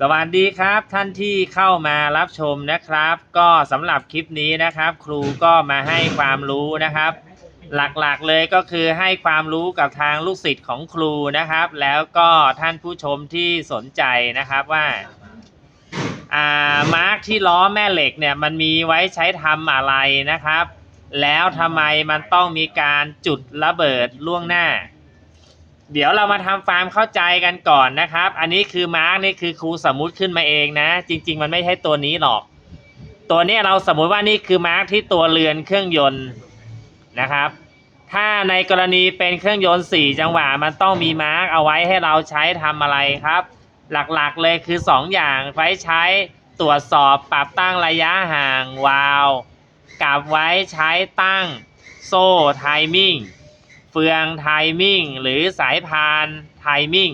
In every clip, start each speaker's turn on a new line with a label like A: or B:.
A: สวัสดีครับท่านที่เข้ามารับชมนะครับ ก็สำหรับคลิปนี้นะครับ ครูก็มาให้ความรู้นะครับ หลักๆเลยก็คือให้ความรู้กับทางลูกศิษย์ของครูนะครับ แล้วก็ท่านผู้ชมที่สนใจนะครับว่าอ่ามาร์กที่ล้อแม่เหล็กเนี่ยมันมีไว้ใช้ทำอะไรนะครับ แล้วทำไมมันต้องมีการจุดระเบิดล่วงหน้า เดี๋ยวเรามาทำความเข้าใจกันก่อนนะครับ อันนี้คือมาร์กนี่คือครูสมมุติขึ้นมาเองนะ จริง ๆ มันไม่ใช่ตัวนี้หรอก ตัวนี้เราสมมุติว่านี่คือมาร์กที่ตัวเรือนเครื่องยนต์นะครับ ถ้าในกรณีเป็นเครื่องยนต์ 4 จังหวะมันต้องมีมาร์กเอาไว้ให้เราใช้ทำอะไรครับ หลักๆเลยคือ 2 อย่างไว้ใช้ตรวจสอบปรับตั้งระยะห่างวาล์วกับไว้ใช้ตั้งโซ่ไทมิ่ง ฟืองไทมิ่งหรือสายพานไทมิ่ง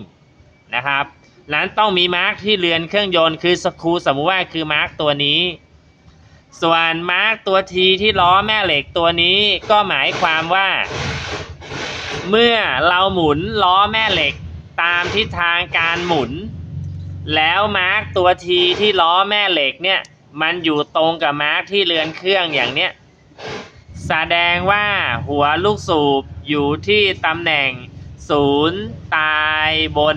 A: นะครับนั้นต้องมีมาร์กที่เรือนเครื่องยนต์คือสกรูสมมุติว่าคือมาร์กตัวนี้ ส่วนมาร์กตัวทีที่ล้อแม่เหล็กตัวนี้ก็หมายความว่า เมื่อเราหมุนล้อแม่เหล็กตามทิศทางการหมุน แล้วมาร์กตัวทีที่ล้อแม่เหล็กเนี่ยมันอยู่ตรงกับมาร์กที่เรือนเครื่องอย่างเนี้ยแสดงว่าหัวลูกสูบ อยู่ที่ตำแหน่งศูนย์ตายบน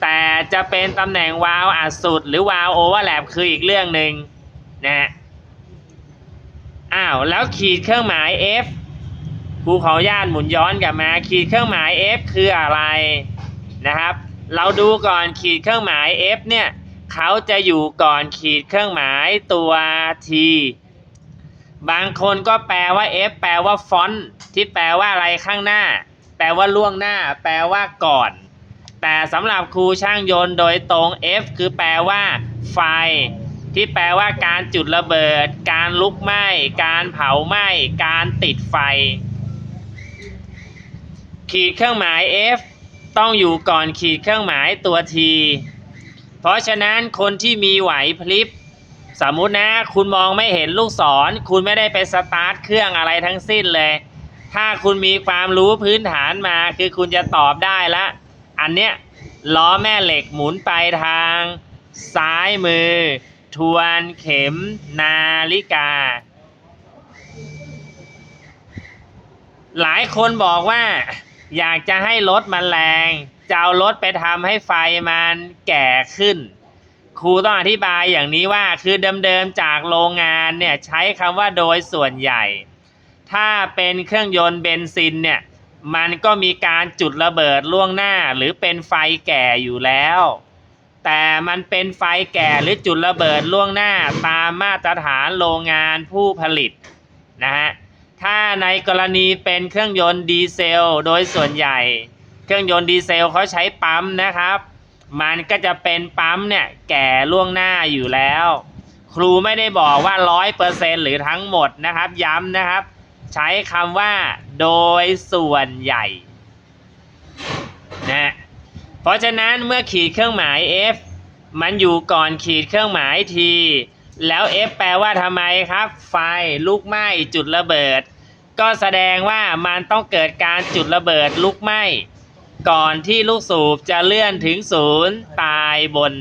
A: แต่จะเป็นตำแหน่งวาล์วอัดสุด หรือวาล์วโอเวอร์แลปคืออีกเรื่องหนึ่งนะอ้าวแล้วขีดเครื่องหมาย F ครูขอญาตหมุนย้อนกลับมาขีดเครื่องหมาย F คืออะไรนะครับ เราดูก่อนขีดเครื่องหมาย F เนี่ยเขาจะอยู่ก่อนขีดเครื่องหมายตัว T บางคนก็แปลว่า F แปลว่าฟอนต์ที่แปลว่าอะไรข้างหน้า แปลว่าล่วงหน้า แปลว่าก่อน แต่สำหรับครูช่างยนต์โดยตรง F คือแปลว่า ไฟ ที่แปลว่าการจุดระเบิด การลุกไหม้ การเผาไหม้ การติดไฟ ขีดเครื่องหมาย F ต้องอยู่ก่อนขีดเครื่องหมายตัว T เพราะฉะนั้นคนที่มีไหวพลิบ สมมุตินะคุณมองไม่เห็นลูกศร คุณไม่ได้ไปสตาร์ทเครื่องอะไรทั้งสิ้นเลย ถ้าคุณมีความรู้พื้นฐานมาคือคุณจะตอบได้ละ อันเนี้ยล้อแม่เหล็กหมุนไปทาง ซ้ายมือ ทวนเข็มนาฬิกา หลายคนบอกว่า อยากจะให้รถมันแรง จะเอารถไปทำให้ไฟมันแก่ขึ้น ครูต้องอธิบายอย่างนี้ว่าคือเดิมๆจากโรงงานเนี่ยใช้คำว่าโดยส่วนใหญ่ ถ้าเป็นเครื่องยนต์เบนซินเนี่ยมันก็มีการจุดระเบิดล่วงหน้าหรือเป็นไฟแก่อยู่แล้ว แต่มันเป็นไฟแก่หรือจุดระเบิดล่วงหน้าตามมาตรฐานโรงงานผู้ผลิตนะฮะถ้าในกรณีเป็นเครื่องยนต์ดีเซล โดยส่วนใหญ่ เครื่องยนต์ดีเซลเขาใช้ปั๊มนะครับ มันก็จะเป็นปั๊มเนี่ยแก่ล่วงหน้าอยู่แล้ว ครูไม่ได้บอกว่าร้อยเปอร์เซ็นหรือทั้งหมดนะครับ ย้ำนะครับ ใช้คำว่าโดยส่วนใหญ่นะเพราะฉะนั้นเมื่อขีดเครื่องหมาย F มันอยู่ก่อนขีดเครื่องหมาย T แล้ว F แปลว่าทำไมครับ ไฟลุกไหม้จุดระเบิด ก็แสดงว่ามันต้องเกิดการจุดระเบิดลุกไหม้ ก่อนที่ลูกสูบจะเลื่อนถึงศูนย์ตายบน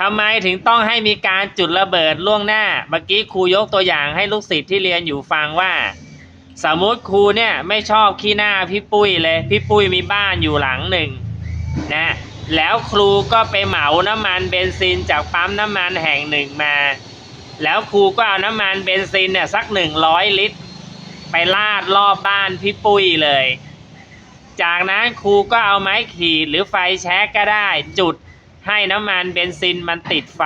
A: ทำไมถึงต้องให้มีการจุดระเบิดล่วงหน้า เมื่อกี้ครูยกตัวอย่างให้ลูกศิษย์ที่เรียนอยู่ฟังว่า สมมติครูเนี่ยไม่ชอบขี้หน้าพี่ปุ้ยเลย พี่ปุ้ยมีบ้านอยู่หลังหนึ่งนะ แล้วครูก็ไปเหมาน้ำมันเบนซินจากปั๊มน้ำมันแห่งหนึ่งมา แล้วครูก็เอาน้ำมันเบนซินเนี่ยสักหนึ่งร้อยลิตร ไปลาดรอบบ้านพี่ปุ้ยเลย จากนั้นครูก็เอาไม้ขีดหรือไฟแช็กก็ได้ จุดให้น้ำมันเบนซินมันติดไฟ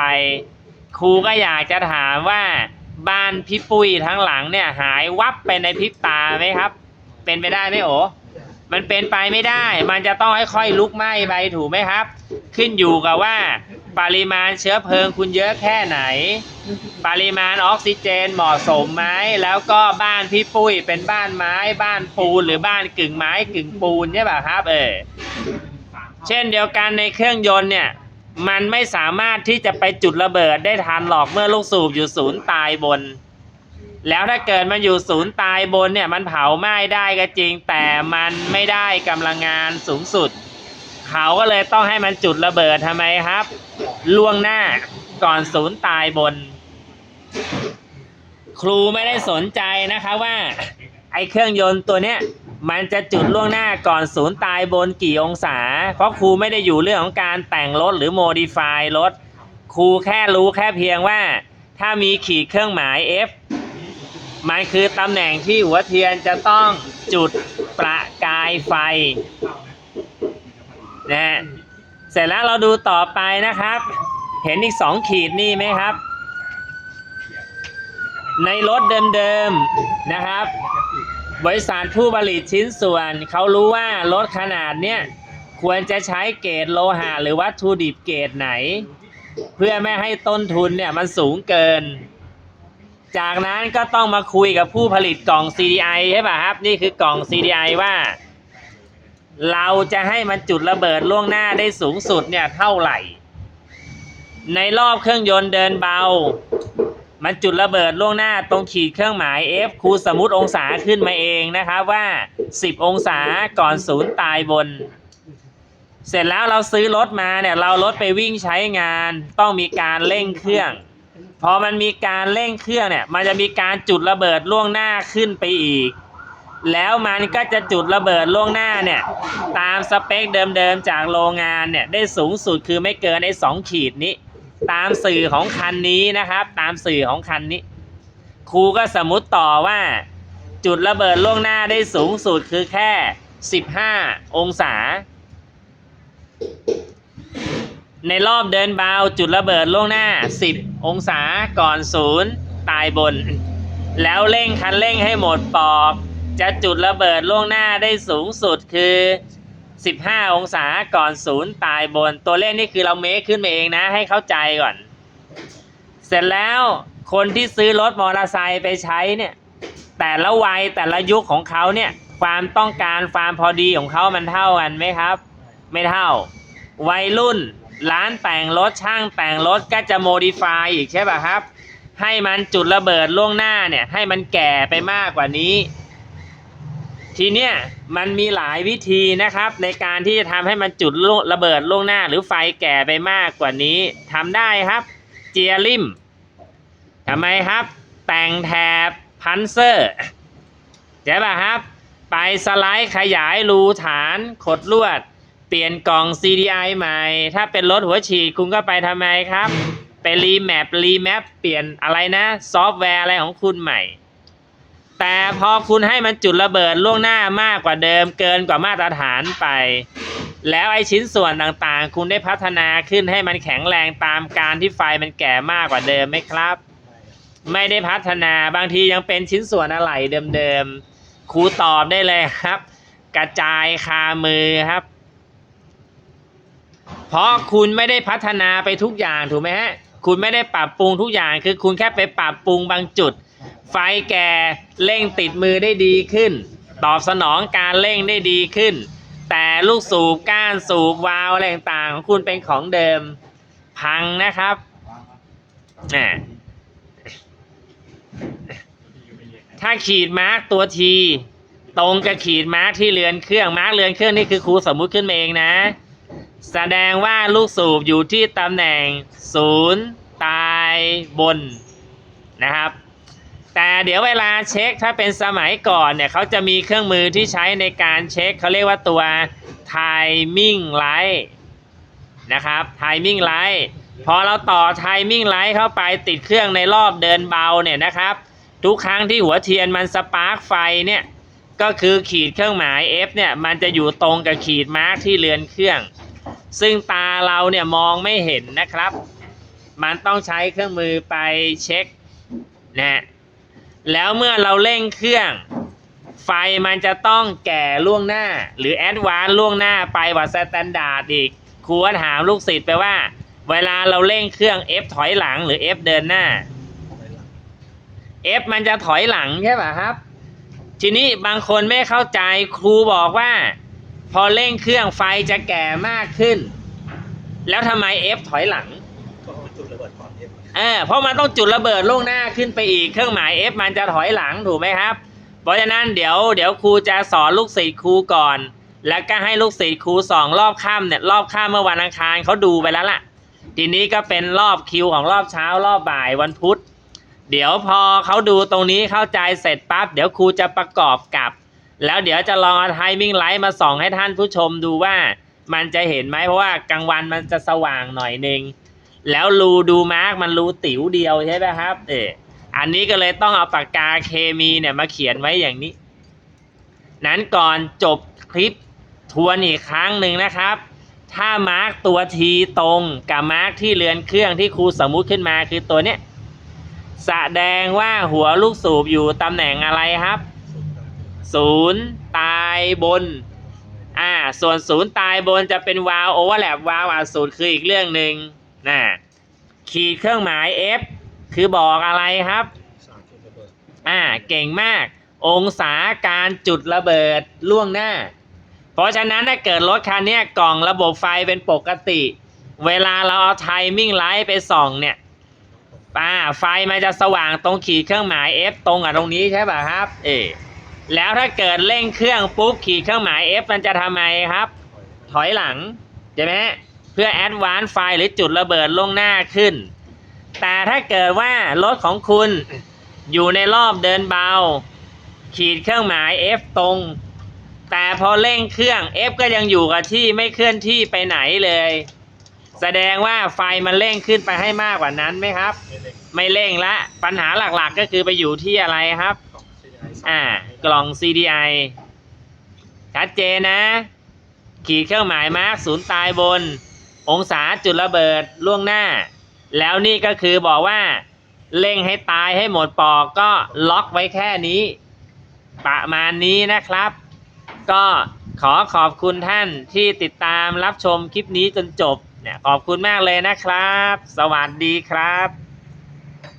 A: ครูก็อยากจะถามว่าบ้านพี่ปุ้ยทั้งหลังเนี่ยหายวับไปในพริบตาไหมครับ เป็นไปได้ไหมโอ มันเป็นไปไม่ได้ มันจะต้องค่อยๆลุกไหม้ไปถูกไหมครับ ขึ้นอยู่กับว่า ปริมาณเชื้อเพลิงคุณเยอะแค่ไหน ปริมาณออกซิเจนเหมาะสมไหมแล้วก็บ้านพี่ปุ้ยเป็นบ้านไม้บ้านปูนหรือบ้านกึ่งไม้กึ่งปูนใช่ป่ะครับ เออเช่นเดียวกันในเครื่องยนต์เนี่ย มันไม่สามารถที่จะไปจุดระเบิดได้ทันหรอกเมื่อลูกสูบอยู่ศูนย์ตายบน แล้วถ้าเกิดมันอยู่ศูนย์ตายบนเนี่ยมันเผาไหม้ได้ก็จริง แต่มันไม่ได้กำลังงานสูงสุด เขาก็เลยต้องให้มันจุดระเบิดทำไมครับ ล่วงหน้าก่อนศูนย์ตายบน ครูไม่ได้สนใจนะคะว่า ไอ้เครื่องยนต์ตัวเนี้ยมันจะจุดล่วงหน้าก่อนศูนย์ตายบนกี่องศา เพราะครูไม่ได้อยู่เรื่องของการแต่งรถหรือโมดิฟายรถ ครูแค่รู้แค่เพียงว่า ถ้ามีขีดเครื่องหมาย F มันคือตำแหน่งที่หัวเทียนจะต้องจุดประกายไฟนะฮะเสร็จแล้วเราดูต่อไปนะครับ เห็นอีกสองขีดนี่ไหมครับ ในรถเดิมๆนะครับ บริษัทผู้ผลิตชิ้นส่วน เขารู้ว่ารถขนาดเนี้ยควรจะใช้เกรดโลหะหรือวัตถุดิบเกรดไหน เพื่อไม่ให้ต้นทุนเนี่ยมันสูงเกิน จากนั้นก็ต้องมาคุยกับผู้ผลิตกล่อง CDI ใช่ป่ะครับ นี่คือกล่อง CDI ว่า เราจะให้มันจุดระเบิดล่วงหน้าได้สูงสุดเนี่ยเท่าไหร่ ในรอบเครื่องยนต์เดินเบา มันจุดระเบิดล่วงหน้าตรงขีดเครื่องหมาย F ครูสมมติองศาขึ้นมาเองนะครับว่า 10 องศาก่อนศูนย์ตายบน เสร็จแล้วเราซื้อรถมาเนี่ยเรารถไปวิ่งใช้งานต้องมีการเร่งเครื่อง พอมันมีการเร่งเครื่องเนี่ย มันจะมีการจุดระเบิดล่วงหน้าขึ้นไปอีก แล้วมันก็จะจุดระเบิดล่วงหน้าเนี่ย ตามสเปคเดิมๆจากโรงงานเนี่ย ได้สูงสุดคือไม่เกินไอ้สองขีดนี้ ตามสื่อของคันนี้นะครับ ตามสื่อของคันนี้ ครูก็สมมติต่อว่า จุดระเบิดล่วงหน้าได้สูงสุดคือแค่ 15 องศา ในรอบเดินเบาจุดระเบิดล่วงหน้า 10 องศาก่อนศูนย์ตายบน แล้วเร่งคันเร่งให้หมดปอก จะจุดระเบิดล่วงหน้าได้สูงสุดคือ 15 องศาก่อนศูนย์ตายบน ตัวเลขนี่คือเราเมคขึ้นมาเองนะ ให้เข้าใจก่อน เสร็จแล้วคนที่ซื้อรถมอเตอร์ไซค์ไปใช้เนี่ย แต่ละวัยแต่ละยุคของเขาเนี่ย ความต้องการความพอดีของเขามันเท่ากันไหมครับ ไม่เท่า วัยรุ่น ร้านแต่งรถช่างแต่งรถก็จะโมดิฟายอีกใช่ป่ะครับ ให้มันจุดระเบิดล่วงหน้าเนี่ย ให้มันแก่ไปมากกว่านี้ ทีเนี้ยมันมีหลายวิธีนะครับ ในการที่จะทำให้มันจุดระเบิดล่วงหน้า หรือไฟแก่ไปมากกว่านี้ทำได้ครับ เจียริมทำไมครับ แต่งแถบพันเซอร์ใช่ป่ะครับ ไปสไลด์ขยายรูฐานขดลวด เปลี่ยนกล่อง CDI ใหม่ ถ้าเป็นรถหัวฉีดคุณก็ไปทำไมครับ ไปรีแมปรีแมปเปลี่ยนอะไรนะ ซอฟต์แวร์อะไรของคุณใหม่ แต่พอคุณให้มันจุดระเบิดล่วงหน้ามากกว่าเดิมเกินกว่ามาตรฐานไป แล้วไอชิ้นส่วนต่างๆ คุณได้พัฒนาขึ้นให้มันแข็งแรงตามการที่ไฟมันแก่มากกว่าเดิมไหมครับ ไม่ได้พัฒนาบางทียังเป็นชิ้นส่วนอะไหล่เดิมๆครูตอบได้เลยครับ กระจายคามือครับ เพราะคุณไม่ได้พัฒนาไปทุกอย่างถูกไหมฮะคุณไม่ได้ปรับปรุงทุกอย่างคือคุณแค่ไปปรับปรุงบางจุด ไฟแก่เร่งติดมือได้ดีขึ้น ตอบสนองการเร่งได้ดีขึ้น แต่ลูกสูบก้านสูบวาล์วอะไรต่างๆของคุณเป็นของเดิมพังนะครับถ้าขีดมาร์กตัวทีตรงกับขีดมาร์กที่เรือนเครื่องมาร์กเรือนเครื่องนี่คือครูสมมุติขึ้นมาเองนะ แสดงว่าลูกสูบอยู่ที่ตำแหน่งศูนย์ตายบนนะครับ แต่เดี๋ยวเวลาเช็คถ้าเป็นสมัยก่อนเนี่ยเขาจะมีเครื่องมือที่ใช้ในการเช็คเขาเรียกว่าตัว timing light นะครับ timing light พอเราต่อ timing light เข้าไปติดเครื่องในรอบเดินเบาเนี่ยนะครับ ทุกครั้งที่หัวเทียนมันสปาร์กไฟเนี่ยก็คือขีดเครื่องหมาย F เนี่ยมันจะอยู่ตรงกับขีดมาร์กที่เรือนเครื่อง ซึ่งตาเราเนี่ยมองไม่เห็นนะครับ มันต้องใช้เครื่องมือไปเช็คนะแล้วเมื่อเราเร่งเครื่อง ไฟมันจะต้องแก่ล่วงหน้า หรือแอดวานล่วงหน้าไปกว่าสแตนดาร์ดอีกครูถามลูกศิษย์ไปว่า เวลาเราเร่งเครื่อง F ถอยหลังหรือ F เดินหน้า F มันจะถอยหลังใช่ป่ะครับ ทีนี้บางคนไม่เข้าใจครูบอกว่า พอเร่งเครื่องไฟจะแก่มากขึ้น แล้วทำไม F ถอยหลัง
B: ก็จุดระเบิดก่อนเอฟ
A: เออเพราะมันต้องจุดระเบิดล่วงหน้าขึ้นไปอีกเครื่องหมาย F มันจะถอยหลังถูกไหมครับ เพราะฉะนั้นเดี๋ยวเดี๋ยวครูจะสอนลูกศิษย์ครูก่อน แล้วก็ให้ลูกศิษย์ครูสองรอบค่ำเนี่ยรอบค่ำเมื่อวันอังคารเขาดูไปแล้วล่ะ ทีนี้ก็เป็นรอบคิวของรอบเช้ารอบบ่ายวันพุธเดี๋ยวพอเขาดูตรงนี้เข้าใจเสร็จปั๊บเดี๋ยวครูจะประกอบกับ แล้วเดี๋ยวจะลองเอาไทมิ่งไลท์มาส่องให้ท่านผู้ชมดูว่ามันจะเห็นไหมเพราะว่ากลางวันมันจะสว่างหน่อยนึงแล้วรูดูมาร์กมันรูติ๋วเดียวใช่ไหมครับ เอออันนี้ก็เลยต้องเอาปากกาเคมีเนี่ยมาเขียนไว้อย่างนี้ นั้นก่อนจบคลิปทวนอีกครั้งหนึ่งนะครับ ถ้ามาร์กตัวทีตรงกับมาร์กที่เรือนเครื่องที่ครูสมมุติขึ้นมาคือตัวเนี้ยแสดงว่าหัวลูกสูบอยู่ตำแหน่งอะไรครับ ศูนย์ตายบน อ่า ส่วนศูนย์ตายบนจะเป็นวาล์วโอเวอร์แลปวาล์วอัดสูตรคืออีกเรื่องหนึ่งนะขีดเครื่องหมาย F คือบอกอะไรครับ
B: สารจุดระเบิด
A: อ่า เก่งมาก องศาการจุดระเบิดล่วงหน้า เพราะฉะนั้นถ้าเกิดรถคันเนี้ยกล่องระบบไฟเป็นปกติ เวลาเราเอาไทมิ่งไลท์ไปส่องเนี่ยอ่าไฟมันจะสว่างตรงขีดเครื่องหมาย F ตรงกับตรงนี้ใช่ป่ะครับ เออ แล้วถ้าเกิดเร่งเครื่องปุ๊บขีดเครื่องหมาย F มันจะทำไมครับ ถอยหลังใช่ไหมเพื่อแอดวานซ์ไฟหรือจุดระเบิดลงหน้าขึ้น แต่ถ้าเกิดว่ารถของคุณอยู่ในรอบเดินเบา ขีดเครื่องหมาย F ตรง แต่พอเร่งเครื่อง F ก็ยังอยู่กับที่ไม่เคลื่อนที่ไปไหนเลย แสดงว่าไฟมันเร่งขึ้นไปให้มากกว่านั้นไหมครับ
B: ไม่เร่
A: งละปัญหาหลักๆก็คือไปอยู่ที่อะไรครับ อ่ากล่อง CDI ชัดเจนนะ ขีดเครื่องหมายมาร์กศูนย์ตายบน องศาจุดระเบิดล่วงหน้า แล้วนี่ก็คือบอกว่าเร่งให้ตายให้หมดปอกก็ล็อกไว้แค่นี้ ประมาณนี้นะครับ ก็ขอขอบคุณท่านที่ติดตามรับชมคลิปนี้จนจบเนี่ยขอบคุณมากเลยนะครับ สวัสดีครับ